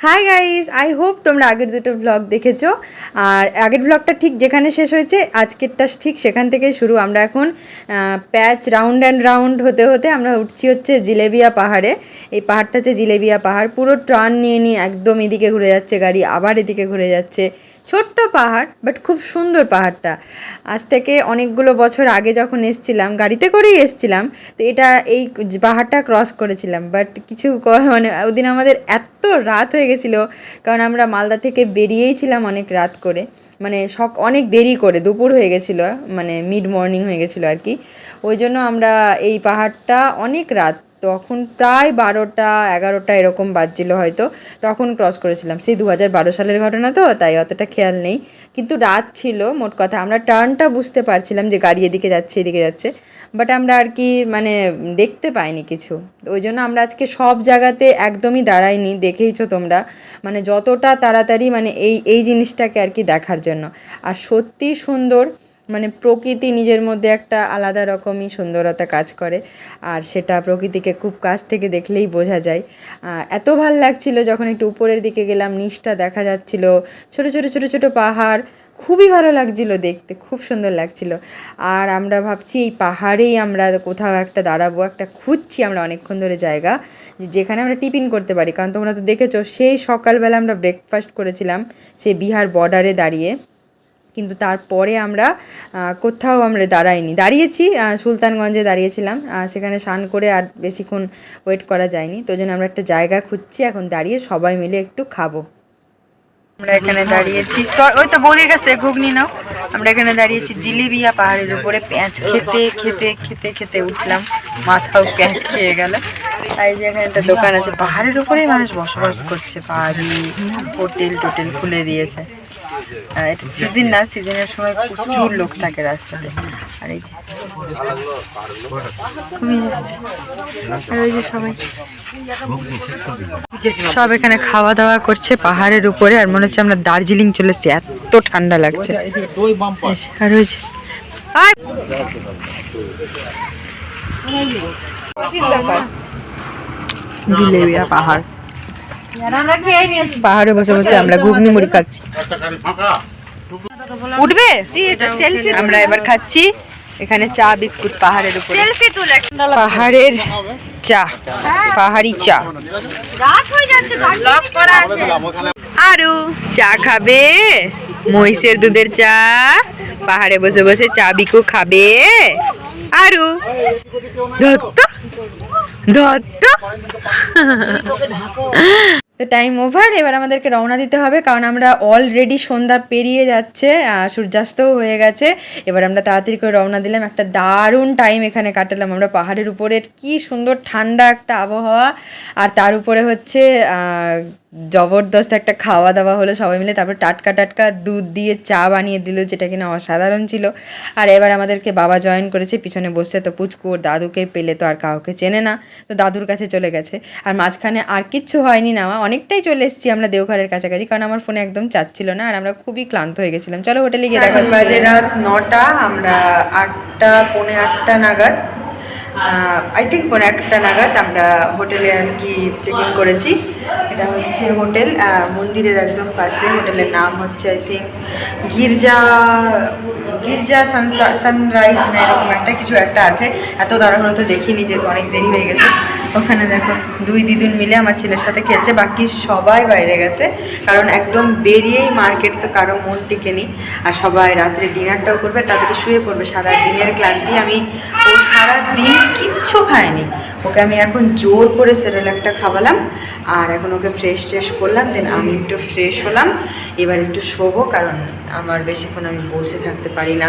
Hi guys I hope তোমরা আগের দুটো ব্লগ দেখেছ। আর আগের ব্লগটা ঠিক যেখানে শেষ হয়েছে, আজকেরটা ঠিক সেখান থেকে শুরু। আমরা এখন প্যাচ রাউন্ড অ্যান্ড রাউন্ড হতে হতে আমরা উঠছি হচ্ছে জিলেবিয়া পাহাড়ে। এই পাহাড়টা হচ্ছে জিলেবিয়া পাহাড়। পুরো টার্ন নিয়ে নিয়ে একদম এদিকে ঘুরে যাচ্ছে গাড়ি, আবার এদিকে ঘুরে যাচ্ছে। ছোট্ট পাহাড় বাট খুব সুন্দর পাহাড়টা। আজ থেকে অনেকগুলো বছর আগে যখন এসছিলাম, গাড়িতে করেই এসছিলাম, তো এটা এই পাহাড়টা ক্রস করেছিলাম। বাট কিছু মানে ওদিন আমাদের এত রাত হয়ে গেছিল, কারণ আমরা মালদা থেকে বেরিয়েই ছিলাম অনেক রাত করে। মানে সক অনেক দেরি করে, দুপুর হয়ে গেছিল মানে মিড মর্নিং হয়ে গেছিল আর কি। ওই জন্য আমরা এই পাহাড়টা অনেক রাত তখন প্রায় বারোটা, এগারোটা এরকম বাজছিল হয়তো। তখন ক্রস করেছিলাম। সেই দু হাজার বারো সালের ঘটনা তো, তাই অতটা খেয়াল নেই। কিন্তু রাত ছিল, মোট কথা। আমরা টার্নটা বুঝতে পারছিলাম যে গাড়ি এদিকে যাচ্ছে এদিকে যাচ্ছে। বাট আমরা আর কি মানে দেখতে পাইনি কিছু। ওই জন্য আমরা আজকে সব জায়গাতে একদমই দাঁড়াইনি। দেখেইছো তোমরা। মানে যতটা তাড়াতাড়ি মানে এই এই জিনিসটাকে আর কি দেখার জন্য। আর সত্যি সুন্দর মানে প্রকৃতি নিজের মধ্যে একটা আলাদা রকমই সুন্দরতা কাজ করে। আর সেটা প্রকৃতিকে খুব কাছ থেকে দেখলেই বোঝা যায়। এত ভালো লাগছিল যখন একটু উপরের দিকে গেলাম, নিচটা দেখা যাচ্ছিল, ছোট ছোট ছোট ছোট পাহাড়। খুবই ভালো লাগছিল দেখতে, খুব সুন্দর লাগছিল। আর আমরা ভাবছি এই পাহাড়েই আমরা কোথাও একটা দাঁড়াবো, একটা খুঁজছি আমরা অনেকক্ষণ ধরে জায়গা যেখানে আমরা টিফিন করতে পারি। কারণ তোমরা তো দেখেছ, সেই সকালবেলা আমরা ব্রেকফাস্ট করেছিলাম, সেই বিহার বর্ডারে দাঁড়িয়ে। কিন্তু তারপরে আমরা কোথাও আমরা দাঁড়াইনি। দাঁড়িয়েছি সুলতানগঞ্জে দাঁড়িয়েছিলাম। সেখানে স্নান করে আর বেশিক্ষণ ওয়েট করা যায়নি। তো জন্য আমরা একটা জায়গা খুঁজছি, এখন দাঁড়িয়ে সবাই মিলে একটু খাব। আমরা এখানে দাঁড়িয়েছি। ওই তো বৌদির কাছ থেকে ঘুগনি নাও। আমরা এখানে দাঁড়িয়েছি জিলিবিয়া পাহাড়ের উপরে পেঁয়াজ খেতে খেতে খেতে খেতে উঠলাম। মাথাও পেঁয়াজ খেয়ে গেল। তাই যে এখানে একটা দোকান আছে, পাহাড়ের উপরেই মানুষ বসবাস করছে। পাহাড়ি হোটেল টোটেল খুলে দিয়েছে। এটা সিজন না সিজনের সময় প্রচুর লোক থাকে রাস্তাতে। আর এই যে আর সব এখানে খাওয়া দাওয়া করছে পাহাড়ের উপরে, আর মনে হচ্ছে আমরা দার্জিলিং চলে এসেছি। এত ঠান্ডা লাগছে। আর ওই যে! জিলেবিয়া পাহাড়। পাহাড়ে বসে বসে আমরা ঘুগনি মুড়ি খাচ্ছি। উঠবে? আমরা এবার খাচ্ছি। এখানে চা বিস্কুট পাহাড়ের উপরে। পাহাড়ের চা পাহাড়ি চা। আরু চা খাবে? মহিষের দুধের চা? পাহাড়ে বসে বসে চা বিকু খাবে? আরু ধত্ত ধত্ত। তো টাইম ওভার এবার আমাদেরকে রওনা দিতে হবে, কারণ আমরা অলরেডি সন্ধ্যা পেরিয়ে যাচ্ছে সূর্যাস্তও হয়ে গেছে। এবার আমরা তাড়াতাড়ি করে রওনা দিলাম, একটা দারুণ টাইম এখানে কাটালাম। আমরা পাহাড়ের উপরের কি সুন্দর ঠান্ডা একটা আবহাওয়া। আর তার উপরে হচ্ছে জবরদস্ত একটা খাওয়া দাওয়া হলো সবাই মিলে তারপর টাটকা টাটকা দুধ দিয়ে চা বানিয়ে দিল যেটা কিনা অসাধারণ ছিল। আর এবার আমাদেরকে বাবা জয়েন করেছে পিছনে বসে তো পুচকু ওর দাদুকে পেলে তো আর কাউকে চেনে না তো দাদুর কাছে চলে গেছে। আর মাঝখানে আর কিচ্ছু হয়নি না অনেকটাই চলে এসেছি আমরা দেওঘরের কাছাকাছি কারণ আমার ফোনে একদম চাচ্ছিল না আর আমরা খুবই ক্লান্ত হয়ে গেছিলাম। চলো হোটেলে গিয়ে দেখা বাজে রাত নটা আমরা আটটা পৌনে আটটা নাগাদ আই থিঙ্ক পৌনে একটা নাগাদ আমরা হোটেলে আর কি চেক ইন করেছি। এটা হচ্ছে হোটেল মন্দিরের একদম পাশে। হোটেলের নাম হচ্ছে আই থিঙ্ক গির্জা গির্জা সানরাইজ না, এরকম একটা কিছু একটা আছে। এত তাড়াহুড়ো তো দেখিনি, যেহেতু অনেক দেরি হয়ে গেছে। ওখানে দেখো, দুই দিদুন মিলে আমার ছেলের সাথে খেলছে, বাকি সবাই বাইরে গেছে। কারণ একদম বেরিয়েই মার্কেট তো কারও মন টিকে টিকেনি। আর সবাই রাত্রে ডিনারটাও করবে তাদের শুয়ে পড়বে। সারা দিনের ক্লান্তি, আমি ও সারা দিন কিচ্ছু খায়নি। ওকে আমি এখন জোর করে সেরেলাকটা খাওয়ালাম, আর এখন ওকে ফ্রেশ ট্রেশ করলাম দেন আমি একটু ফ্রেশ হলাম। এবার একটু শোবো, কারণ আমার বেশিক্ষণ আমি বসে থাকতে পারি না।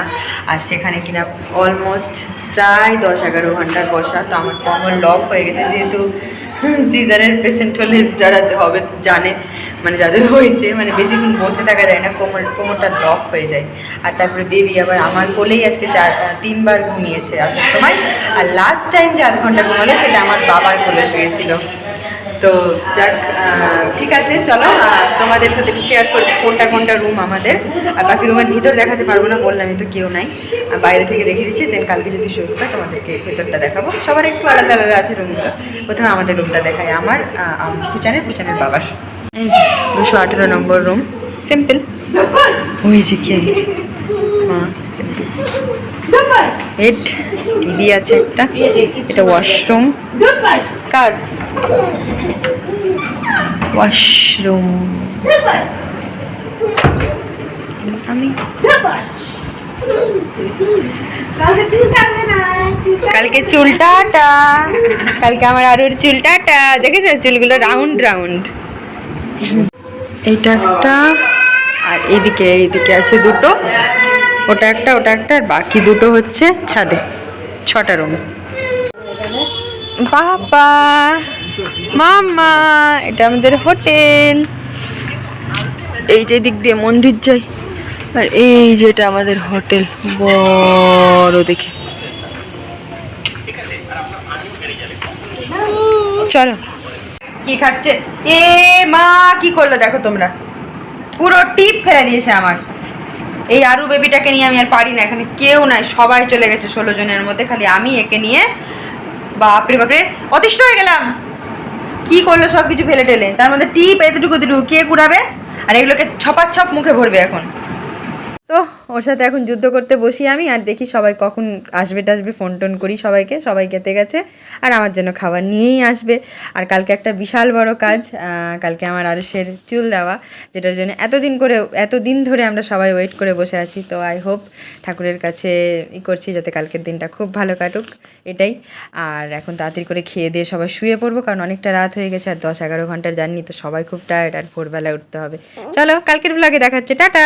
আর সেখানে কিনা অলমোস্ট প্রায় দশ এগারো ঘণ্টার বসা, তো আমার কমন লক হয়ে গেছে যেহেতু সিজারের পেশেন্ট হলে যারা হবে, জানে মানে যাদের হয়েছে মানে বেশিক্ষণ বসে থাকা যায় না, কোমর, কোমরটা লক হয়ে যায়। আর তারপরে বেবি আবার আমার কোলেই আজকে চার তিনবার ঘুমিয়েছে আসার সময়। আর লাস্ট টাইম যে আধ ঘণ্টা ঘুমালো, সেটা আমার বাবার কোলে শুয়েছিল। তো যাক ঠিক আছে, চলো তোমাদের সাথে শেয়ার করছি কোনটা কোনটা রুম আমাদের। আর বাকি রুমের ভিতর দেখাতে পারব না বললামই তো কেউ নাই। আর বাইরে থেকে দেখিয়ে দিচ্ছি দেন কালকে যদি শুরু হয়, তোমাদেরকে ভেতরটা দেখাবো। সবার একটু আলাদা আলাদা আছে রুমগুলো প্রথমে আমাদের রুমটা দেখাই, আমার পুচানের পুচানের বাবার। দুশো আঠেরো নম্বর রুম সিম্পল ওই যে খেলছে মা হেড টিভি আছে একটা। এটা ওয়াশরুম কার? ওয়াশরুম। কালকে চুল টাটা। কালকে আমার আরুর চুল টাটা। দেখেছ? চুলগুলো রাউন্ড রাউন্ড। এইটা একটা, আর এইদিকে এইদিকে আছে দুটো। ওটা একটা ওটা একটা, আর বাকি দুটো হচ্ছে ছাদে, ছটা রুম। বাবা! মামা, এটা আমাদের হোটেল। এই যে দিক দিয়ে মন্দির যাই, আর এই যেটা আমাদের হোটেল। বড় দেখে। চলো। কি খাচ্ছে? এ মা, কি করল দেখো তোমরা? পুরো টিপ ফেলে দিয়েছে আমার। এই আরু বেবিটাকে নিয়ে আমি আর পারি না, এখানে কেউ নাই, সবাই চলে গেছে ষোলো জনের মধ্যে, খালি আমি একে নিয়ে। বাপরে বাপরে, অতিষ্ঠ হয়ে গেলাম। কি করল সব কিছু ফেলে টেলে? তার মধ্যে টিপ, এতটুকু এতটুকু, কে কুড়াবে? আর এগুলোকে ছপাছপ মুখে ভরবে এখন। তো ওর সাথে এখন যুদ্ধ করতে বসি আমি, আর দেখি সবাই কখন আসবে টাসবে, ফোন টোন করি সবাইকে, সবাই খেতে গেছে, আর আমার জন্য খাবার নিয়েই আসবে। আর কালকে একটা বিশাল বড় কাজ কালকে আমার আরুষের চুল দেওয়া, যেটার জন্য এতদিন করে, এতদিন ধরে আমরা সবাই ওয়েট করে বসে আছি। তো আই হোপ ঠাকুরের কাছে ই করছি যাতে কালকের দিনটা খুব ভালো কাটুক, এটাই। আর এখন তাড়াতাড়ি করে খেয়ে দিয়ে সবাই শুয়ে পড়ব, কারণ অনেকটা রাত হয়ে গেছে, আর দশ এগারো ঘণ্টার জার্নি, তো সবাই খুব টায়ার্ড আর ভোরবেলায় উঠতে হবে। চলো, কালকের ব্লগে দেখাচ্ছে, টাটা!